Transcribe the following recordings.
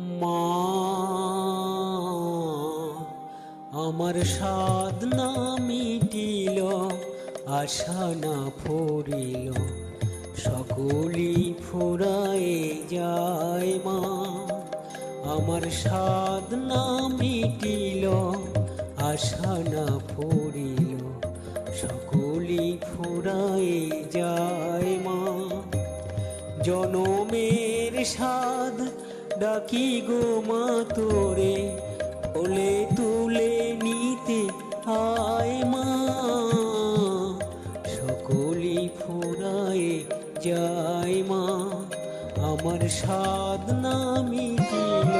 মা, আমার সাদ না মিটিল, আশা না ফুরিল সকলি ফুরায়ে যায় মা। আমার সাদ না মিটিল, আশা না ফুরিল সকলি ফুরায়ে যায় মা। জনমের স্বাদ ডাকি গো মা তোরে ওলে তুলে নিতে আয় মা। সকলি ফুরায় যায় মা, আমার স্বাদ না মিটিল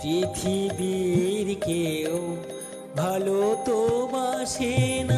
পৃথিবীর কেউ ভালো তো বাসে না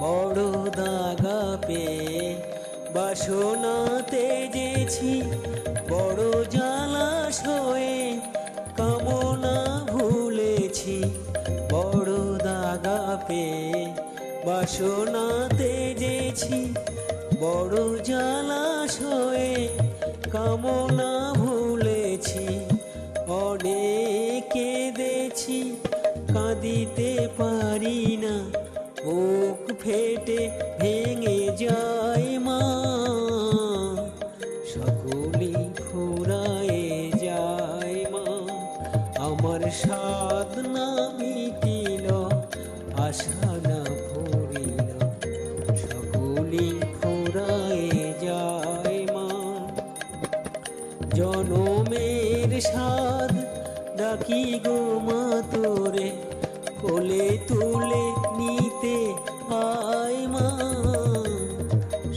বড় দাগা পেয়ে বাসনা তেজেছি বড় জলাশয়ে কামনা ভুলেছি। বড় দাগা পেয়ে বাসনা তেজেছি বড় জলাশয়ে কামনা ভুলেছি, অনেক কেঁদেছি কাঁদিতে পারি না, বুক ফেটে ভেঙে যায় মা। সকলি ফুরায়ে যায় মা, আমার সাধনা মিটিল, আশা জনমের সাদ ডাকি গো মা তোরে, কোলে তুলে নিতে আয় মা।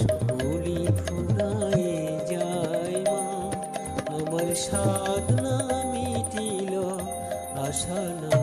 সকলি ফুরায় যায় মা, আমার সাধনা মিটিল, আশা না